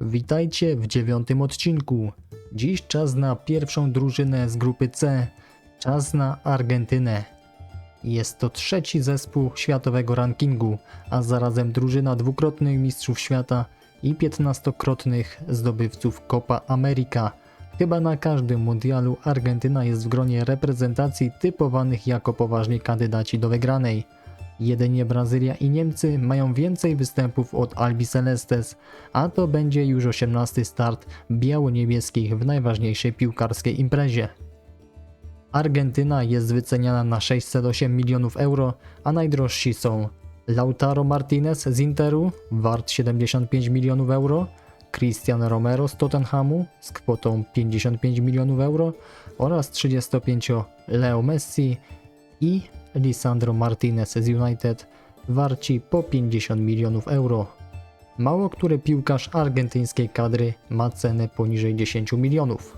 Witajcie w dziewiątym odcinku. Dziś czas na pierwszą drużynę z grupy C. Czas na Argentynę. Jest to trzeci zespół światowego rankingu, a zarazem drużyna dwukrotnych mistrzów świata i 15-krotnych zdobywców Copa America. Chyba na każdym mundialu Argentyna jest w gronie reprezentacji typowanych jako poważni kandydaci do wygranej. Jedynie Brazylia i Niemcy mają więcej występów od Albi Celestes, a to będzie już 18 start biało-niebieskich w najważniejszej piłkarskiej imprezie. Argentyna jest wyceniana na 608 milionów euro, a najdrożsi są Lautaro Martinez z Interu, wart 75 milionów euro, Cristian Romero z Tottenhamu z kwotą 55 milionów euro oraz 35 Leo Messi i Lisandro Martinez z United warci po 50 milionów euro. Mało który piłkarz argentyńskiej kadry ma cenę poniżej 10 milionów.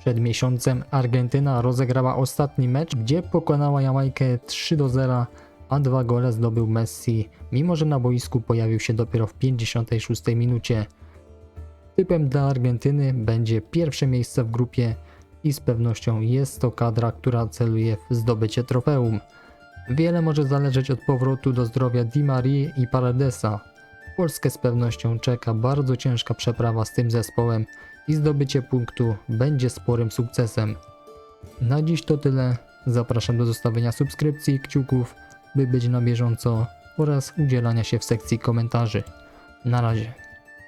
Przed miesiącem Argentyna rozegrała ostatni mecz, gdzie pokonała Jamajkę 3 do 0, a dwa gole zdobył Messi, mimo że na boisku pojawił się dopiero w 56 minucie. Typem dla Argentyny będzie pierwsze miejsce w grupie i z pewnością jest to kadra, która celuje w zdobycie trofeum. Wiele może zależeć od powrotu do zdrowia Di Marii i Paradesa. Polskę z pewnością czeka bardzo ciężka przeprawa z tym zespołem i zdobycie punktu będzie sporym sukcesem. Na dziś to tyle. Zapraszam do zostawienia subskrypcji i kciuków, by być na bieżąco oraz udzielania się w sekcji komentarzy. Na razie.